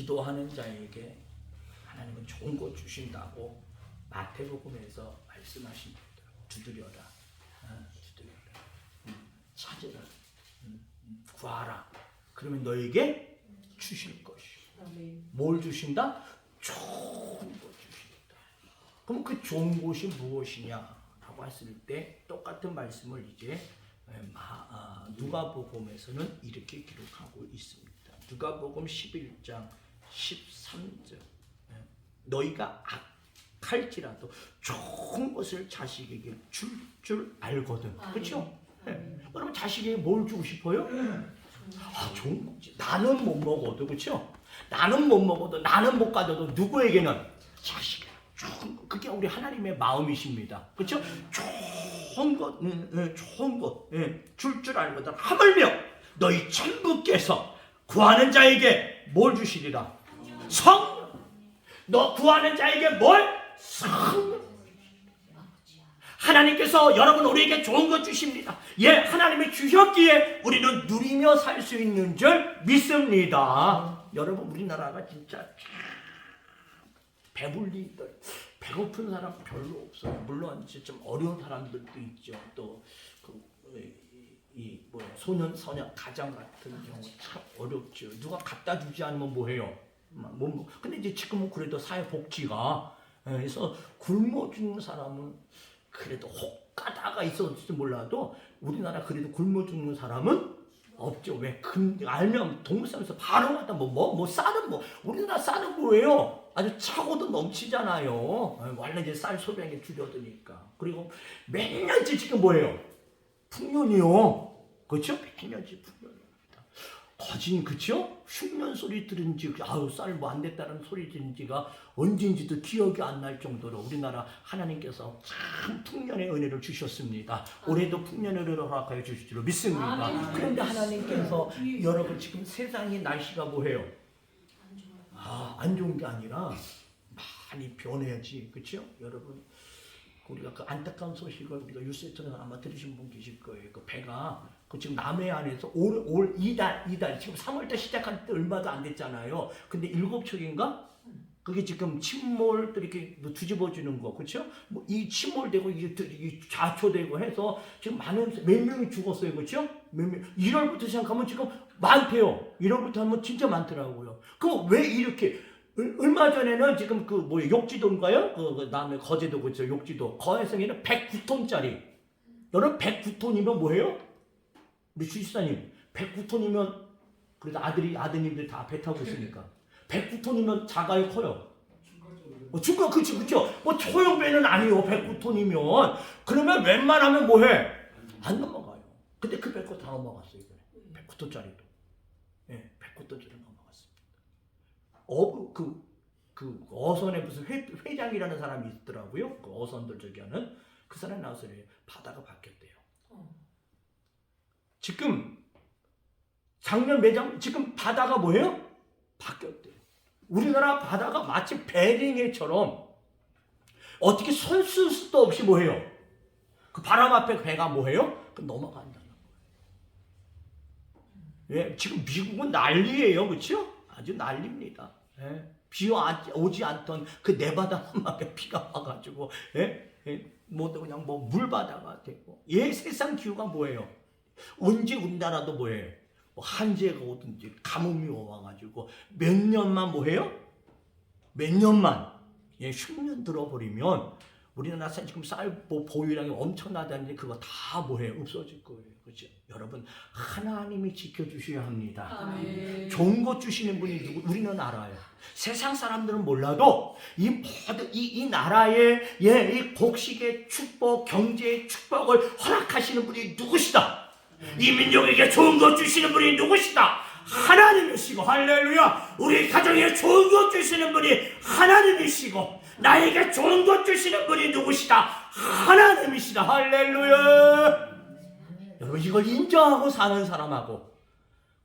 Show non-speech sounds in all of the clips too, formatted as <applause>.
기도하는 자에게 하나님은 좋은 것 주신다고 마태복음에서 말씀하십니다. 두드려라, 어, 두드려라, 음, 찾으라, 음, 음, 구하라. 그러면 너에게 주실 것이. 뭘 주신다? 좋은 것 주신다. 그럼 그 좋은 것이 무엇이냐 라고 했을 때 똑같은 말씀을 이제 마, 아, 누가복음에서는 이렇게 기록하고 있습니다. 누가복음 11장 13절 너희가 악할지라도 좋은 것을 자식에게 줄 줄 알거든. 그렇죠? 여러분 자식에게 뭘 주고 싶어요? 아, 좋은 거지. 나는 못 먹어도 그렇죠? 나는 못 먹어도 나는 못 가져도 누구에게는 자식 좋은 거. 그게 우리 하나님의 마음이십니다. 그렇죠? 좋은 것, 음, 음, 좋은 것, 줄줄 알거든. 하물며 너희 전부께서 구하는 자에게 뭘 주시리라? 성. 너 구하는 자에게 뭘? 성. 하나님께서 여러분 우리에게 좋은 것 주십니다. 예, 하나님이 주셨기에 우리는 누리며 살 수 있는 줄 믿습니다. 여러분 우리나라가 진짜 참 배불리들 배고픈 사람 별로 없어요. 물론 이제 좀 어려운 사람들도 있죠. 또그 이 뭐 소년 소녀 가정 같은 경우 참 어렵죠. 누가 갖다 주지 않으면 뭐해요? 뭐, 뭐 근데 이제 지금은 그래도 사회 복지가 예, 그래서 굶어 죽는 사람은 그래도 혹 가다가 있었을지 몰라도 우리나라 그래도 굶어 죽는 사람은 없죠. 왜? 금, 알면 동물상에서 바로 갖다 뭐, 뭐, 뭐, 쌀은 뭐, 우리나라 쌀은 뭐예요? 아주 차고도 넘치잖아요. 어, 원래 이제 쌀 소비량이 줄어드니까. 그리고 몇 년째 지금 뭐예요? 풍년이요. 그렇죠? 몇 년째 풍년입니다. 거진 그쵸? 흉년 소리 들은 지 아유 쌀 뭐 안 됐다는 소리 들은 지가 언젠지도 기억이 안 날 정도로 우리나라 하나님께서 참 풍년의 은혜를 주셨습니다. 올해도 풍년의 은혜를 허락하여 주실 줄 믿습니다. 그런데 하나님께서 여러분 지금 세상의 날씨가 뭐해요? 아, 안 좋은 게 아니라 많이 변해야지. 그렇죠? 여러분 우리가 그 안타까운 소식을 우리가 뉴스에 통해서 아마 들으신 분 계실 거예요. 그 배가 그 지금 남해 안에서 올, 올 이달 이달 지금 3월달 시작한 때 얼마도 안 됐잖아요. 근데 일곱 척인가? 그게 지금 침몰 또 이렇게 뭐 뒤집어지는 거, 그렇죠? 뭐이 침몰되고 이게 좌초되고 해서 지금 많은 몇 명이 죽었어요, 그렇죠? 몇 명. 1월부터 시작하면 지금 많대요. 1월부터 하면 진짜 많더라고요. 그럼 왜 이렇게 얼- 얼마 전에는 지금 그 뭐 욕지도인가요? 그, 그 다음에 거제도 그죠 욕지도 거해성에는 109톤짜리. 여러분 109톤이면 뭐예요? 우리 주식사님 109톤이면 그래도 아들이 아드님들 다 배 타고 있으니까 109톤이면 작아요 커요? 어, 중간 그치 그쵸? 뭐 소형 배는 아니요 109톤이면 그러면 웬만하면 뭐해? 안 넘어가요. 근데 그 109다 넘어갔어요. 109톤짜리도. 예, 109톤짜리 넘어갔습니다. 어, 그, 그 어선에 무슨 회, 회장이라는 사람이 있더라고요. 그 어선들 저기 하는 그 사람이 나와서. 바다가 바뀌었대요. 어. 지금 작년 매장 지금 바다가 뭐예요? 바뀌었대요. 우리나라 바다가 마치 베링해처럼 어떻게 손쓸 수도 없이 뭐해요? 그 바람 앞에 배가 뭐해요? 그 넘어간다는 거예요. 예, 지금 미국은 난리예요, 그렇죠? 아주 난립니다. 예, 비 와- 오지 않던 그 네바다만하게 비가 와가지고 예, 예, 뭐 그냥 뭐 물바다가 되고 예, 세상 기후가 뭐예요? 언제 우리나라도 뭐해? 뭐 한재가 오든지 가뭄이 와가지고 몇 년만 뭐해요? 몇 년만 예, 10년 들어버리면 우리나라 사- 지금 쌀 보- 보유량이 엄청나다는데 그거 다 뭐해 없어질 거예요. 그렇죠? 여러분 하나님이 지켜주셔야 합니다. 아멘. 좋은 것 주시는 분이 누구? 우리는 알아요. 세상 사람들은 몰라도 이 모든 이, 이 나라의 예, 이 곡식의 축복, 경제의 축복을 허락하시는 분이 누구시다? 이 민족에게 좋은 것 주시는 분이 누구시다? 하나님이시고 할렐루야. 우리 가정에 좋은 것 주시는 분이 하나님이시고 나에게 좋은 것 주시는 분이 누구시다? 하나님이시다. 할렐루야. 여러분 이걸 인정하고 사는 사람하고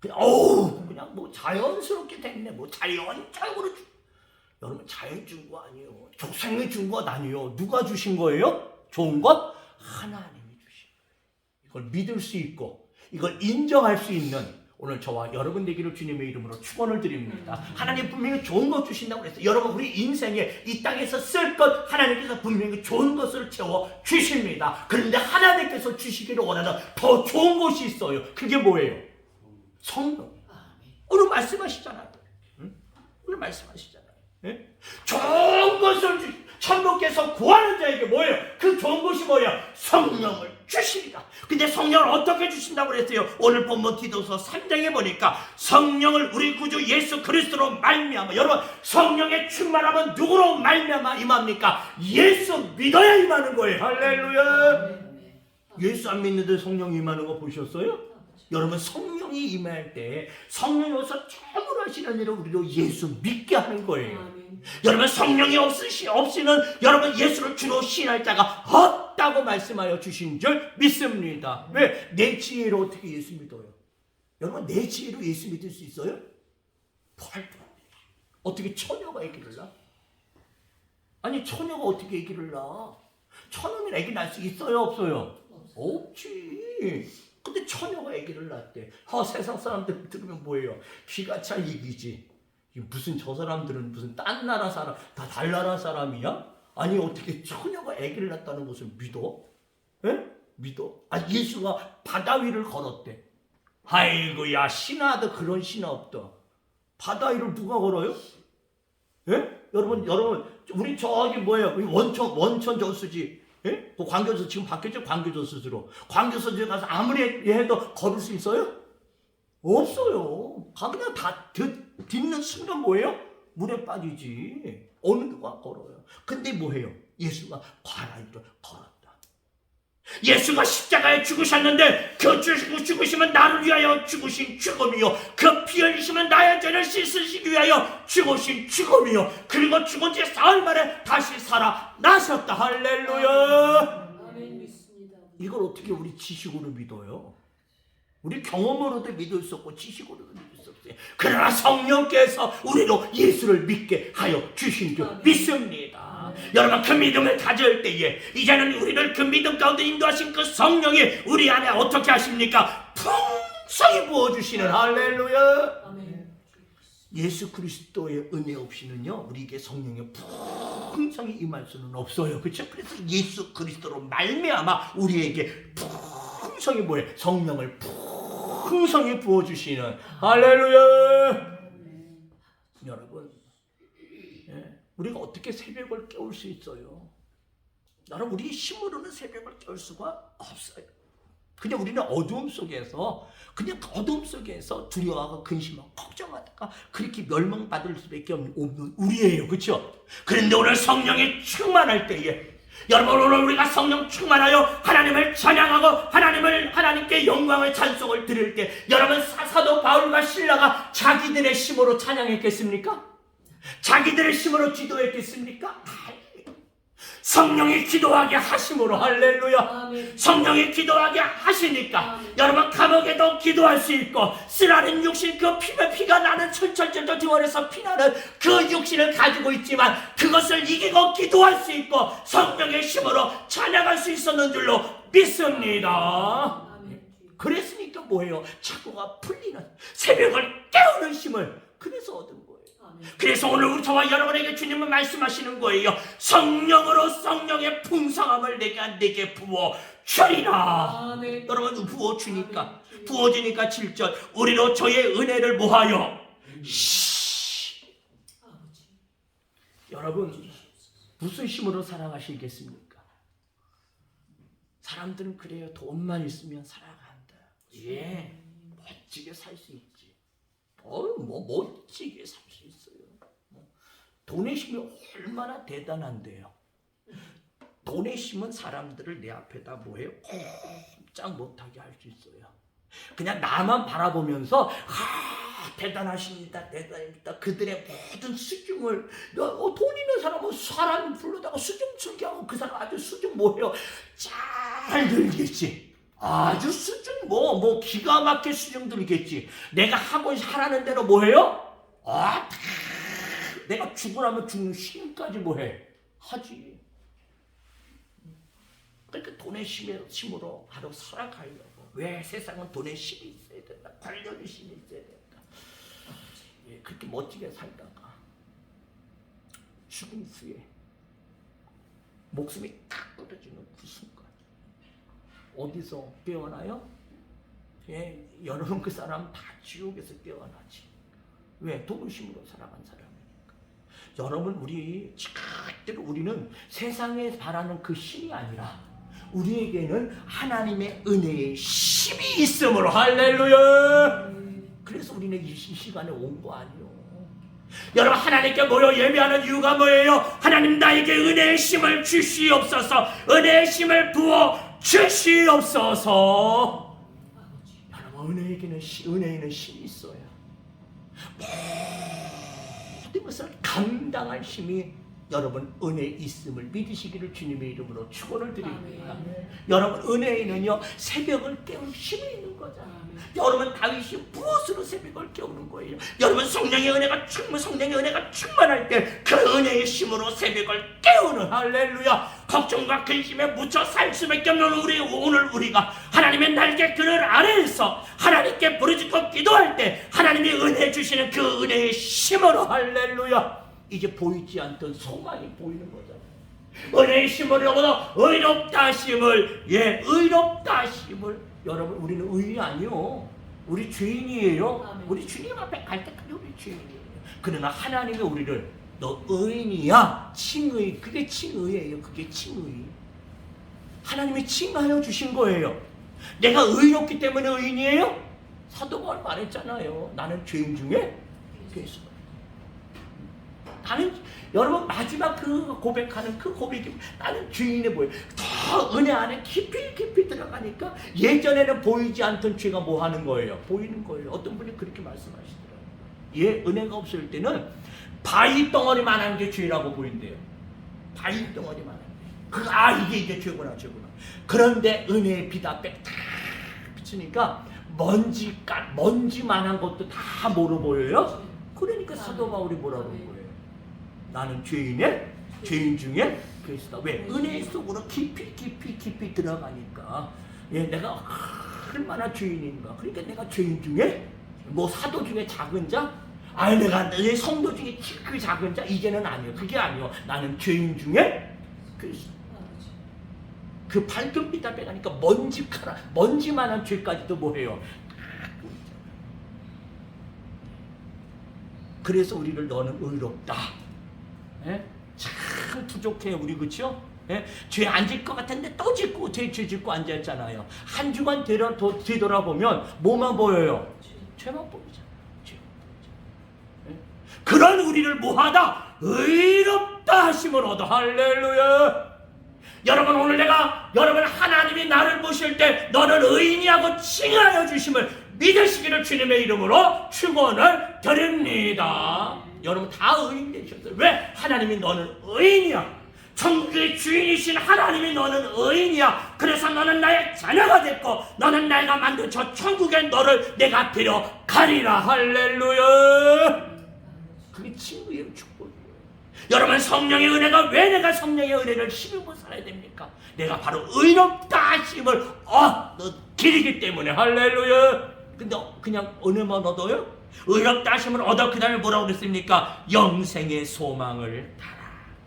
그냥 어우 그냥 뭐 자연스럽게 됐네 뭐 자연적으로 주... 여러분 자연 준 거 아니에요 조상이 준 것 아니에요 누가 주신 거예요 좋은 것 하나님 이걸 믿을 수 있고 이걸 인정할 수 있는 오늘 저와 여러분 되기를 주님의 이름으로 축원을 드립니다. 하나님 분명히 좋은 것 주신다고 그랬어요. 여러분 우리 인생에 이 땅에서 쓸 것 하나님께서 분명히 좋은 것을 채워 주십니다. 그런데 하나님께서 주시기를 원하는 더 좋은 것이 있어요. 그게 뭐예요? 성령. 오늘 말씀하시잖아요. 응? 오늘 말씀하시잖아요. 예? 좋은 것을 주, 천국께서 구하는 자에게 뭐예요? 그 좋은 것이 뭐예요? 성령을 주십니다. 근데 성령을 어떻게 주신다고 그랬어요? 오늘 본문 기도서 3장에 보니까 성령을 우리 구주 예수 그리스도로 말미암아 여러분 성령의 충만함은 누구로 말미암아 임합니까? 예수 믿어야 임하는 거예요. 할렐루야. 예수 안 믿는데 성령 임하는 거 보셨어요? 여러분 성령이 임할 때 성령이 와서 처음으로 하시는 일은 우리로 예수 믿게 하는 거예요. 여러분 성령이 없으시 없이는 여러분 예수를 주로 신할 자가 없다고 말씀하여 주신 줄 믿습니다. 왜? 내 지혜로 어떻게 예수 믿어요? 여러분 내 지혜로 예수 믿을 수 있어요? 말도 안 돼. 어떻게 처녀가 아기를 낳아? 아니 처녀가 어떻게 아기를 낳아? 처녀는 아기 낳을 수 있어요 없어요? 없지. 근데 처녀가 아기를 낳대. 아 세상 사람들 들으면 뭐예요? 기가 찰 얘기지. 무슨 저 사람들은 무슨 딴 나라 사람 다 달나라 사람이야? 아니 어떻게 처녀가 아기를 낳았다는 것을 믿어? 에? 믿어? 아 예수가 바다 위를 걸었대. 아이고야 신하도 그런 신하 없다. 바다 위를 누가 걸어요? 예? 여러분 여러분 우리 저기 뭐예요? 원천 원천 저수지. 예? 그 광교수 지금 바뀌었죠? 광교저수지로. 광교저수지 가서 아무리 해도 걸을 수 있어요? 없어요. 가 그냥 다 듣, 듣는 순간 뭐예요? 물에 빠지지. 어느 누가 걸어요. 근데 뭐해요? 예수가 과라이를 걸었다. 예수가 십자가에 죽으셨는데 그 죽- 죽으심은 나를 위하여 죽으신 죽음이요 그 피 흘리심은 나의 죄를 씻으시기 위하여 죽으신 죽음이요 그리고 죽은 지 사흘 만에 다시 살아나셨다 할렐루야. 이걸 어떻게 우리 지식으로 믿어요? 우리 경험으로도 믿을 수 없고 지식으로도 믿을. 그러나 성령께서 우리로 예수를 믿게 하여 주신 줄 믿습니다. 여러분 그 믿음을 가질 때에 이제는 우리를 그 믿음 가운데 인도하신 그 성령이 우리 안에 어떻게 하십니까? 풍성히 부어주시는 할렐루야. 예수 그리스도의 은혜 없이는요 우리에게 성령의 풍성이 임할 수는 없어요 그렇죠? 그래서 예수 그리스도로 말미암아 우리에게 풍성이 뭐예요? 성령을 풍 성히 부어주시는 할렐루야 여러분 예, 우리가 어떻게 새벽을 깨울 수 있어요? 나는 우리 힘으로는 새벽을 깨울 수가 없어요 그냥 우리는 어두움 속에서 그냥 그 어두움 속에서 두려워하고 근심하고 걱정하다가 그렇게 멸망받을 수밖에 없는 우리예요 그렇죠? 그런데 오늘 성령이 충만할 때에 여러분 오늘 우리가 성령 충만하여 하나님을 찬양하고 하나님을 하나님께 영광의 찬송을 드릴 때 여러분 사- 사도 바울과 신라가 자기들의 힘으로 찬양했겠습니까? 자기들의 힘으로 기도했겠습니까? 성령이 기도하게 하심으로 할렐루야. 성령이 기도하게 하시니까. 여러분 감옥에도 기도할 수 있고 쓰라린 육신 그 피면 피가 나는 철철철철 등원에서 피나는 그 육신을 가지고 있지만 그것을 이기고 기도할 수 있고 성령의 힘으로 찬양할 수 있었는 줄로 믿습니다. 그랬으니까 뭐예요? 착고가 풀리는 새벽을 깨우는 힘을 그래서 얻은 거예요. 그래서 오늘 우리 저와 여러분에게 주님은 말씀하시는 거예요. 성령으로 성령의 풍성함을 내가 내게 부어 주리라. 아멘. 여러분 부어 주니까 부어 주니까 7절 우리로 저의 은혜를 모하여. 여러분 무슨 힘으로 살아가시겠습니까? 사람들은 그래요. 돈만 있으면 살아간다. 예, 멋지게 살 수 있지. 어, 뭐 멋지게 살 수 돈의 힘이 얼마나 대단한데요. 돈의 힘은 사람들을 내 앞에다 뭐해요? 꼼짝 못하게 할 수 있어요. 그냥 나만 바라보면서 아 대단하십니다 대단합니다 그들의 모든 수중을 어, 돈 있는 사람은 사람 불러다가 수중 즐겨하고 그 사람 아주 수중 뭐해요 잘 들겠지 아주 수중 뭐뭐 기가 막히게 수중 들겠지 내가 하고 하라는 대로 뭐해요 아 다, 내가 죽으라면 죽는 신까지 뭐해 하지 그러니까 돈의 힘에, 힘으로 하루 살아가려고. 왜 세상은 돈의 힘이 있어야 된다. 관련의 힘이 있어야 된다. 예, 그렇게 멋지게 살다가 죽음 후에 목숨이 딱 떨어지는 그 순간 어디서 깨어나요? 예, 여러분 그 사람 다 지옥에서 깨어나지. 왜? 힘으로 살아간 사람이니까. 여러분 우리 절대로 우리는 세상에 바라는 그 힘이 아니라 우리에게는 하나님의 은혜의 힘이 있으므로 할렐루야. 그래서 우리는 이 시- 시간에 온 거 아니요. 여러분 하나님께 모여 예배하는 이유가 뭐예요? 하나님 나에게 은혜의 힘을 주시옵소서. 은혜의 힘을 부어 주시옵소서. 여러분 은혜에게는 시- 은혜에는 힘이 있어야 것을 감당할 힘이 여러분 은혜 있음을 믿으시기를 주님의 이름으로 축원을 드립니다. 아멘. 여러분 은혜에는요 새벽을 깨울 힘이 있는 거잖아. 아멘. 여러분 다윗이 무엇으로 새벽을 깨우는 거예요? 여러분 성령의 은혜가 충만 성령의 은혜가 충만할 때 그 은혜의 힘으로 새벽을 깨우는 할렐루야. 걱정과 근심에 묻혀 살 수밖에 없는 우리 오늘 우리가 하나님의 날개 그늘 아래에서 하나님께 부르짖고 기도할 때 하나님이 은혜 주시는 그 은혜의 힘으로 할렐루야. 이제 보이지 않던 소망이 보이는 거잖아요. 은혜의 힘을 얻어 의롭다 심을 예 의롭다 심을. 여러분 우리는 의인이 아니요. 우리 죄인이에요. 우리 주님 앞에 갈 때까지 우리 죄인이에요. 그러나 하나님이 우리를 너 의인이야. 칭의. 그게 칭의예요. 그게 칭의. 하나님이 칭하여 주신 거예요. 내가 의롭기 때문에 의인이에요? 사도 바울 말했잖아요. 나는 죄인 중에 그래서 나는 여러분 마지막 그 고백하는 그 고백이 나는 주인의 보여. 더 은혜 안에 깊이 깊이 들어가니까 예전에는 보이지 않던 죄가 뭐 하는 거예요? 보이는 거예요. 어떤 분이 그렇게 말씀하시더라고요. 예 은혜가 없을 때는 바위 덩어리만 한 게 죄라고 보인대요. 바위 덩어리만 한 게 그 아 이게 이게 죄구나 죄구나. 그런데 은혜의 빛 앞에 탁 비치니까 먼지 까 먼지만한 것도 다 뭐로 보여요? 그러니까 사도 바울이 뭐라고 한 거예요 나는 죄인의 죄인 중에 그리스도. 왜? 은혜 속으로 깊이 깊이 깊이 들어가니까. 예 내가 얼마나 죄인인가. 그러니까 내가 죄인 중에 뭐 사도 중에 작은 자? 아니 내가 내 성도 중에 그 작은 자? 이제는 아니요. 그게 아니요. 나는 죄인 중에 그리스도. 그 발등빛 앞에 가니까 먼지 카라 먼지만한 죄까지도 뭐해요? 그래서 우리를 너는 의롭다 예? 참 부족해 우리 그쵸? 예? 죄 안 질 것 같은데 또 짓고 죄, 죄 짓고 앉아있잖아요 한 주간 되려, 도, 뒤돌아보면 뭐만 보여요? 죄 만 보이잖아요 죄만 보이잖아요 예? 그런 우리를 뭐하다? 의롭다 하심을 얻어 할렐루야 여러분 오늘 내가 여러분 하나님이 나를 보실 때 너는 의인이라고 칭하여 주심을 믿으시기를 주님의 이름으로 축원을 드립니다. 여러분 다 의인 되셨어요. 왜? 하나님이 너는 의인이야. 천국의 주인이신 하나님이 너는 의인이야. 그래서 너는 나의 자녀가 됐고 너는 내가 만든 저 천국에 너를 내가 데려가리라. 할렐루야. 그게 친구의 축복이에요. 여러분 성령의 은혜가 왜 내가 성령의 은혜를 힘입고 살아야 됩니까? 내가 바로 의롭다 하심을 얻기기 때문에 할렐루야. 근데 그냥 은혜만 얻어요? 의롭다 하심을 얻어 그 다음에 뭐라고 그랬습니까? 영생의 소망을 달아.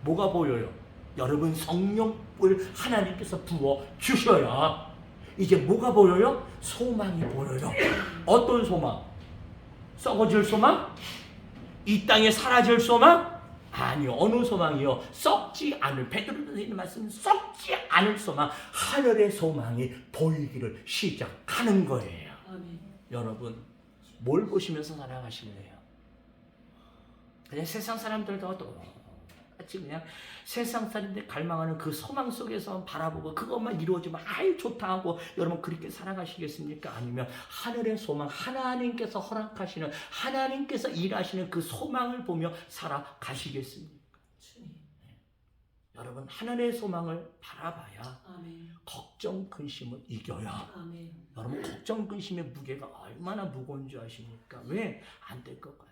뭐가 보여요? 여러분 성령을 하나님께서 부어 주셔야 이제 뭐가 보여요? 소망이 보여요. 어떤 소망? 썩어질 소망? 이 땅에 사라질 소망? 아니요. 어느 소망이요? 썩지 않을 베드로 선생님 말씀 썩지 않을 소망, 하늘의 소망이 보이기를 시작하는 거예요. 아멘. 여러분, 뭘 보시면서 살아가실래요? 그냥 세상 사람들도 똑같이 그냥 세상 사람들이 갈망하는 그 소망 속에서 바라보고 그것만 이루어지면 아유 좋다 하고 여러분 그렇게 살아가시겠습니까? 아니면 하늘의 소망 하나님께서 허락하시는 하나님께서 일하시는 그 소망을 보며 살아가시겠습니까? 주님. 여러분 하늘의 소망을 바라봐야 아멘. 걱정 근심을 이겨야 아멘. 여러분 걱정 근심의 무게가 얼마나 무거운 줄 아십니까? 왜 안 될 것 같아?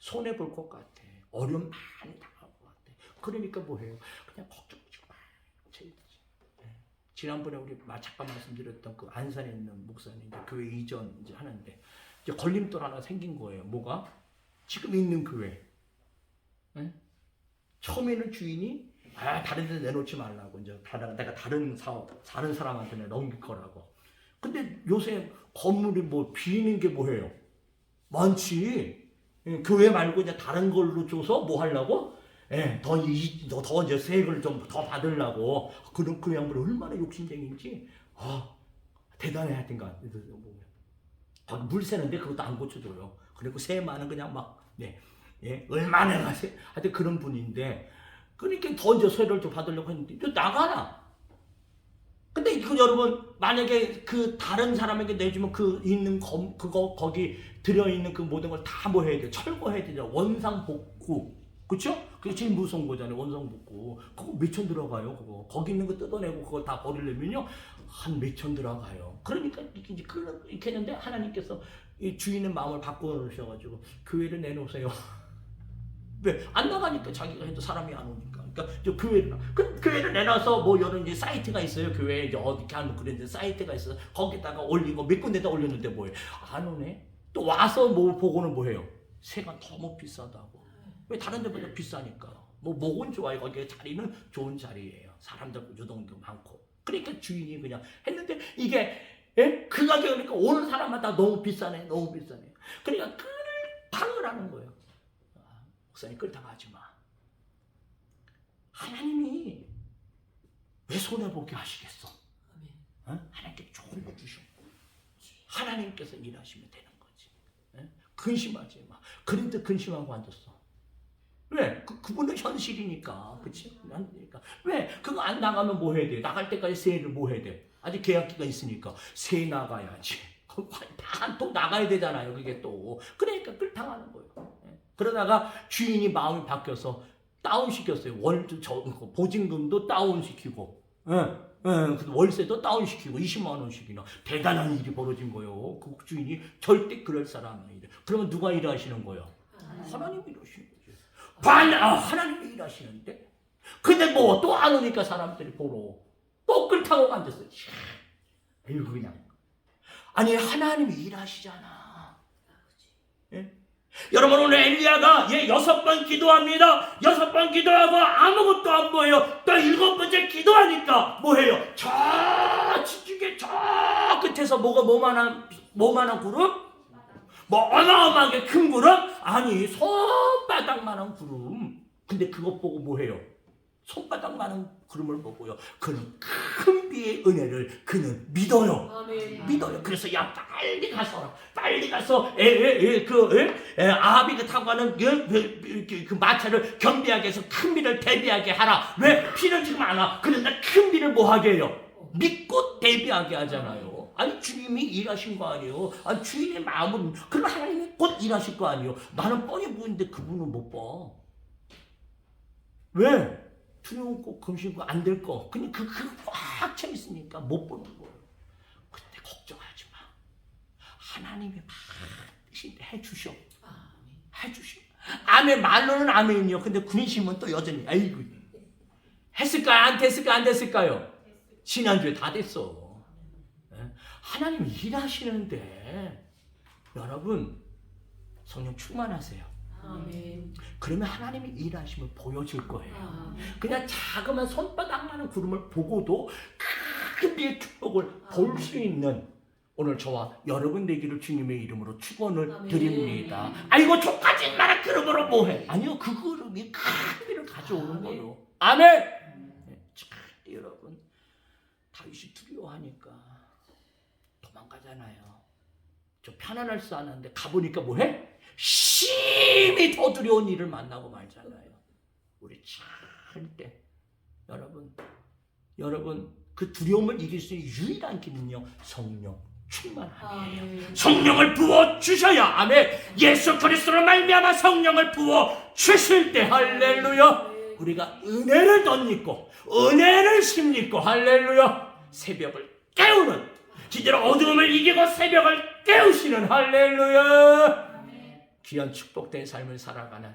손해 볼 것 같아. 어려움 많이 당할 것 같아. 그러니까 뭐해요? 그냥 걱정 지고 막 제일 네. 지난번에 우리 마- 잠깐 말씀드렸던 그 안산에 있는 목사님 이제 교회 이전 이제 하는데 이제 걸림돌 하나 생긴 거예요. 뭐가 지금 있는 교회. 예? 처음에는 주인이 아 다른 데 내놓지 말라고 이제 다른- 내가 다른 사업 다른 사람한테 넘길 거라고. 근데 요새 건물이 뭐 비는 게 뭐예요? 많지. 예, 교회 말고 이제 다른 걸로 줘서 뭐 하려고? 예, 더, 이, 더, 더 이제 세액을 좀 더 받으려고. 그런 그 양반이 얼마나 욕심쟁인지. 아, 대단해 하여튼간. 거기 물 새는데 그것도 안 고쳐줘요. 그리고 세만은 그냥 막, 네, 예, 얼마나 가세 하여튼 그런 분인데. 그러니까 더 이제 세를 좀 받으려고 했는데, 또 나가라. 근데 그 여러분 만약에 그 다른 사람에게 내주면 그 있는 검 그거 거기 들어 있는 그 모든 걸 다 뭐 해야 돼 철거해야 되죠 원상 복구 그렇죠? 그게 제일 무서운 거잖아요 원상 복구 그거 몇 천 들어가요 그거 거기 있는 거 뜯어내고 그거 다 버리려면요 한 몇 천 들어가요 그러니까 이제 그- 이렇게 했는데 하나님께서 이 주인의 마음을 바꿔 놓으셔가지고 교회를 내놓으세요. 왜? <laughs> 안 나가니까 자기가 해도 사람이 안 오니까. 그러니까 저 교회를 그 교회를 내놔서 뭐 여러 이제 사이트가 있어요. 교회에 이제 어디 하는 그런 사이트가 있어서 거기다가 올리고 몇 군데다 올렸는데 뭐예요? 안 오네. 또 와서 뭐 보고는 뭐해요? 세가 너무 비싸다고. 왜 다른 데보다 비싸니까. 뭐 목은 좋아요. 거기 자리는 좋은 자리예요. 사람들 유동도 많고. 그러니까 주인이 그냥 했는데 이게 예? 그 가격이니까 오는 사람마다 너무 비싸네, 너무 비싸네. 그러니까 끌탕을 하는 거예요. 아, 목사님 끌탕 하지 마. 하나님이 왜 손해보게 하시겠어? 어? 하나님께 좋은 거 주셨고 하나님께서 일하시면 되는 거지. 예? 근심하지 마. 그런데 근심하고 앉았어. 왜? 그, 그분은 현실이니까. 그치? 그러니까. 왜? 그거 안 나가면 뭐 해야 돼? 나갈 때까지 세일을 뭐 해야 돼? 아직 계약기가 있으니까. 세 나가야지. 다또 나가야 되잖아요. 그게 또. 그러니까 끌당하는 거예요. 예? 그러다가 주인이 마음이 바뀌어서 다운시켰어요. 월, 저, 그 보증금도 다운시키고. 예. 예, 그 월세도 다운시키고 20만 원씩이나 대단한 일이 벌어진 거예요. 그 주인이 절대 그럴 사람이 아니래. 그러면 누가 일하시는 거예요? 하나님이 일하시는 거지. 반, 아, 하나님이 일하시는데? 근데 뭐 또 안 오니까 사람들이 보러 또 끌타고 앉았어요. 에휴, 그냥. 아니, 하나님이 일하시잖아. 예? 여러분 오늘 엘리야가 예 여섯 번 기도합니다. 여섯 번 기도하고 아무것도 안 보여요. 또 일곱 번째 기도하니까 뭐해요? 저 지중해 저 끝에서 뭐가 뭐만한 뭐만한 구름? 뭐 어마어마하게 큰 구름? 아니 손바닥만한 구름. 근데 그것 보고 뭐해요? 손바닥만한 구름을 보고요. 그는 큰 비의 은혜를 그는 믿어요. 아멘. 믿어요. 그래서 야 빨리 가서 빨리 가서 에에그 아비가 타고 가는 그, 그, 그, 그 마차를 경비하게 해서 큰 비를 대비하게 하라. 왜 비는 지금 안 와? 그런데 큰 비를 뭐 하게 해요? 믿고 대비하게 하잖아요. 아니 주님이 일하신 거 아니에요. 아니 주인의 마음은 그럼 하나님이 곧 일하실 거 아니에요. 나는 뻔히 보이는데 그분은 못 봐. 왜? 두려운 거 금신고 안 될 거. 그냥 그, 그꽉 차 있으니까 못 보는 거예요. 근데 걱정하지 마. 하나님이 반드시 해주셔. 해주셔. 아멘, 말로는 아멘이요. 근데 근심은 또 여전히, 아이고. 했을까요? 안 됐을까요? 안 됐을까요? 지난주에 다 됐어. 예? 하나님이 일하시는데, 여러분, 성령 충만하세요. 아멘. 그러면 하나님이 일하시면 보여줄 거예요. 아멘. 그냥 자그만 손바닥만한 구름을 보고도 큰 비의 축복을 볼 수 있는 오늘 저와 여러분 되기를 주님의 이름으로 축원을 아멘. 드립니다. 아이고 저까지 나라 그름으로 뭐해? 아니요 그 그름이 큰 비를 가져오는 아멘. 거예요. 아멘. 네, 참, 여러분 다윗이 두려워하니까 도망가잖아요. 저 편안할 줄 아는데 가보니까 뭐해? 심히 더 두려운 일을 만나고 말잖아요. 우리 절대 여러분 여러분 그 두려움을 이길 수 있는 유일한 길은요 성령 충만함이에요. 아멘. 성령을 부어 주셔야 아멘. 예수 그리스도로 말미암아 성령을 부어 주실 때 할렐루야. 우리가 은혜를 덧입고 은혜를 심입고 할렐루야. 새벽을 깨우는 진짜로 어두움을 이기고 새벽을 깨우시는 할렐루야. 귀한 축복된 삶을 살아가는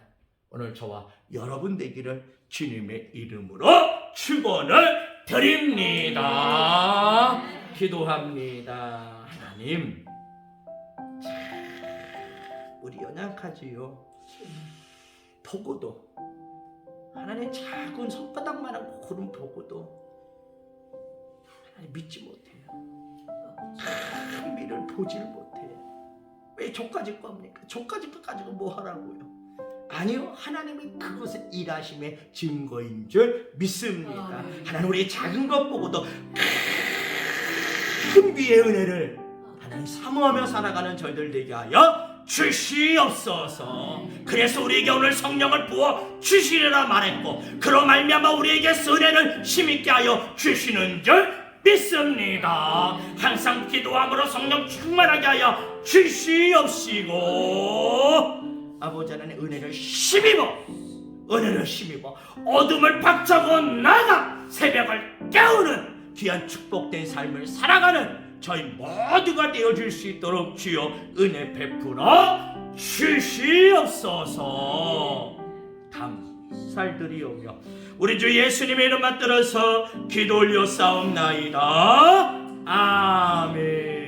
오늘 저와 여러분 되기를 주님의 이름으로 축원을 드립니다. 기도합니다. 하나님, 참, 우리 연약하지요. 보고도 하나님 작은 손바닥만한 구름 보고도 하나님 믿지 못해요. 큰 미를 보질 못해요. 왜 저까지 겁니까? 저까지 것 가지고 뭐 하라고요? 아니요, 하나님이 그것은 일하심의 증거인 줄 믿습니다. 하나님 우리 작은 것 보고도 큰 비의 은혜를 하나님 사모하며 살아가는 저희들 되게 하여 주시옵소서. 그래서 우리에게 오늘 성령을 부어 주시리라 말했고 그로 말미암아 우리에게 은혜를 힘있게 하여 주시는 줄 믿습니다. 항상 기도함으로 성령 충만하게 하여 주시옵시고. 아버지 하나님 은혜를 힘입어. 은혜를 힘입어. 어둠을 박차고 나가 새벽을 깨우는 귀한 축복된 삶을 살아가는 저희 모두가 되어줄 수 있도록 주여 은혜 베풀어 주시옵소서. 감살들이오며 우리 주 예수님의 이름 맞들어서 기도 올려 싸움나이다. 아멘.